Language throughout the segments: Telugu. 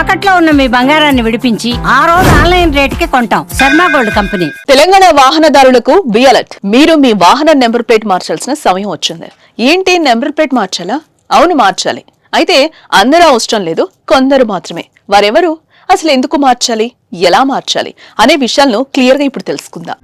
తాకట్లో ఉన్న మీ బంగారాన్ని విడిపించి ఆ రోజు ఆన్లైన్ రేటుకి కొంటాం. Sharma gold company. తెలంగాణ వాహనదారులకు బి అలర్ట్. మీరు మీ వాహన నెంబర్ ప్లేట్ మార్చాల్సిన సమయం వచ్చింది. ఏంటి నెంబర్ ప్లేట్ మార్చాలా? అవును మార్చాలి. అయితే అందరూ అవసరం లేదు కొందరు మాత్రమే. వారెవరు? అసలు ఎందుకు మార్చాలి? ఎలా మార్చాలి? అనే విషయాలను క్లియర్గా ఇప్పుడు తెలుసుకుందాం.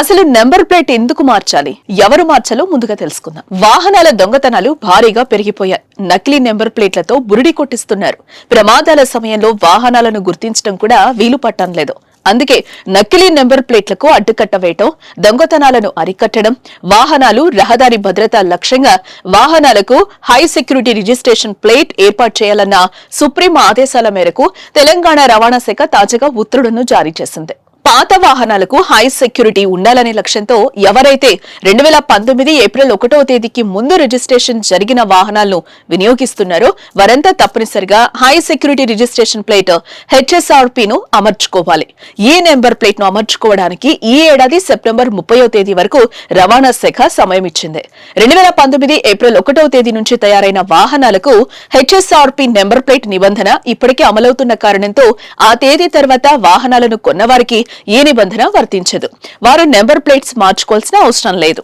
అసలు నెంబర్ ప్లేట్ ఎందుకు మార్చాలి? ఎవరు మార్చాలో ముందుగా తెలుసుకుందాం. వాహనాల దొంగతనాలు భారీగా పెరిగిపోయాయి. నకిలీ నెంబర్ ప్లేట్లతో బురిడి కొట్టిస్తున్నారు. ప్రమాదాల సమయంలో వాహనాలను గుర్తించడం కూడా వీలు పట్టం లేదు. అందుకే నకిలీ నెంబర్ ప్లేట్లకు అడ్డుకట్ట వేయటం దొంగతనాలను అరికట్టడం వాహనాలు రహదారి భద్రత లక్ష్యంగా వాహనాలకు హై సెక్యూరిటీ రిజిస్ట్రేషన్ ప్లేట్ ఏర్పాటు చేయాలన్న సుప్రీం ఆదేశాల మేరకు తెలంగాణ రవాణా శాఖ తాజాగా ఉత్తర్వులను జారీ చేసింది. పాత వాహనాలకు హై సెక్యూరిటీ ఉండాలనే లక్ష్యంతో ఎవరైతే రెండు వేల పంతొమ్మిది ఏప్రిల్ ఒకటో తేదీకి ముందు రిజిస్ట్రేషన్ జరిగిన వాహనాలను వినియోగిస్తున్నారో వారంతా తప్పనిసరిగా high security registration plate HSRP ను అమర్చుకోవాలి. ఈ నెంబర్ ప్లేట్ను అమర్చుకోవడానికి ఈ ఏడాది సెప్టెంబర్ ముప్పయో తేదీ వరకు రవాణా శాఖ సమయం ఇచ్చింది. రెండు వేల పంతొమ్మిది ఏప్రిల్ ఒకటో తేదీ నుంచి తయారైన వాహనాలకు హెచ్ఎస్ఆర్పి నెంబర్ ప్లేట్ నిబంధన ఇప్పటికే అమలవుతున్న కారణంతో ఆ తేదీ తర్వాత వాహనాలను కొన్నవారికి ఈ నిబంధన వర్తించదు. వారు నెంబర్ ప్లేట్స్ మార్చుకోవాల్సిన అవసరం లేదు.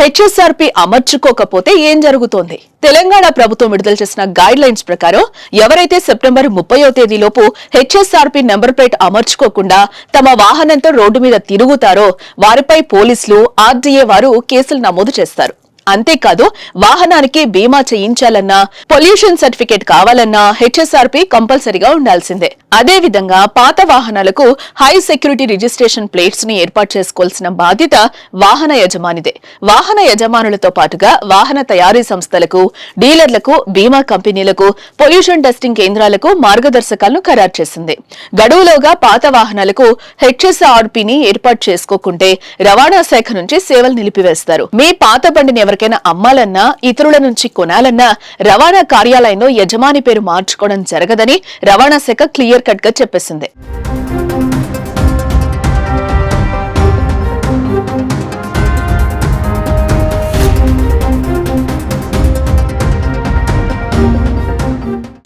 హెచ్ఎస్ఆర్పి అమర్చుకోకపోతే ఏం జరుగుతోంది? తెలంగాణ ప్రభుత్వం విడుదల చేసిన గైడ్ లైన్స్ ప్రకారం ఎవరైతే సెప్టెంబర్ ముప్పయో తేదీలోపు హెచ్ఎస్ఆర్పి నెంబర్ ప్లేట్ అమర్చుకోకుండా తమ వాహనంతో రోడ్డు మీద తిరుగుతారో వారిపై పోలీసులు ఆర్డీఏ వారు కేసులు నమోదు చేస్తారు. అంతేకాదు వాహనానికి బీమా చేయించాలన్నా పొల్యూషన్ సర్టిఫికేట్ కావాలన్నా హెచ్ఎస్ఆర్పి కంపల్సరీగా ఉండాల్సిందే. అదే విధంగా పాత వాహనాలకు హై సెక్యూరిటీ రిజిస్ట్రేషన్ ప్లేట్స్ని ఏర్పాటు చేసుకోవాల్సిన బాధ్యత వాహన యజమానిదే. వాహన యజమానులతో పాటుగా వాహన తయారీ సంస్థలకు డీలర్లకు బీమా కంపెనీలకు పొల్యూషన్ టెస్టింగ్ కేంద్రాలకు మార్గదర్శకాలను ఖరారు చేసింది. గడువులోగా పాత వాహనాలకు హెచ్ఎస్ఆర్పిని ఏర్పాటు చేసుకోకుంటే రవాణా శాఖ నుంచి సేవలు నిలిపివేస్తారు. మీ పాత బండిని ఎవరికైనా అమ్మాలన్నా ఇతరుల నుంచి కొనాలన్నా రవాణా కార్యాలయంలో యజమాని పేరు మార్చుకోవడం జరగదని రవాణా శాఖ క్లియర్ కట్గా చెప్పేసింది.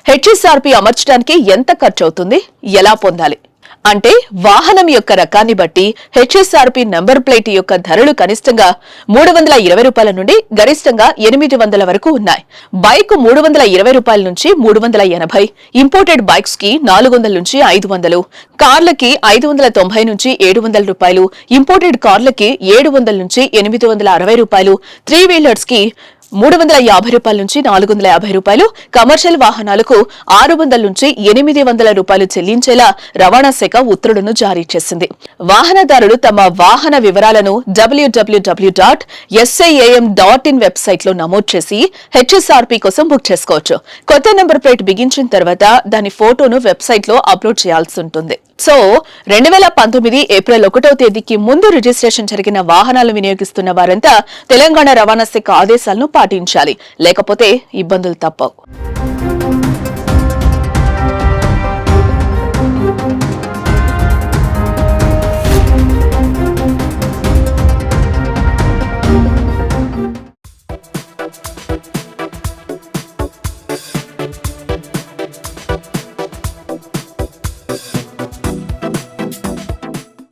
హెచ్ఎస్ఆర్పి అమర్చడానికి ఎంత ఖర్చు అవుతుంది ఎలా పొందాలి? అంటే వాహనం యొక్క రకాన్ని బట్టి హెచ్ఎస్ఆర్పి నంబర్ ప్లేట్ యొక్క ధరలు కనిష్టంగా మూడు వందల ఇరవై రూపాయల నుండి గరిష్టంగా ఎనిమిది వందల వరకు ఉన్నాయి. బైక్ మూడు వందల ఇరవై రూపాయల నుంచి మూడు వందల ఎనభై ఇంపోర్టెడ్ బైక్స్కి నాలుగు వందల నుంచి ఐదు వందలు కార్లకి ఐదు వందల తొంభై నుంచి ఏడు వందల రూపాయలు ఇంపోర్టెడ్ కార్లకి ఏడు వందల నుంచి ఎనిమిది వందల అరవై రూపాయలు త్రీ వీలర్స్కి మూడు వందల యాభై రూపాయల నుంచి నాలుగు వందల యాభై రూపాయలు. కమర్షియల్ వాహనాలకు ఆరు వందల నుంచి ఎనిమిది వందల రూపాయలు చెల్లించేలా రవాణా శాఖ ఉత్తర్వులను జారీ చేసింది. వాహనదారులు తమ వాహన వివరాలను W W W dot S I A M dot in వెబ్సైట్లో నమోదు చేసి హెచ్ఎస్ఆర్పి కోసం బుక్ చేసుకోవచ్చు. కొత్త నెంబర్ ప్లేట్ బిగించిన తర్వాత దాని ఫోటోను వెబ్సైట్లో అప్లోడ్ చేయాల్సి ఉంటుంది. సో రెండు వేల పంతొమ్మిది ఏప్రిల్ ఒకటో తేదీకి ముందు రిజిస్ట్రేషన్ జరిగిన వాహనాలు వినియోగిస్తున్న వారంతా తెలంగాణ రవాణా శాఖ ఆదేశాలను పాటించాలి. లేకపోతే ఇబ్బందులు తప్పవు.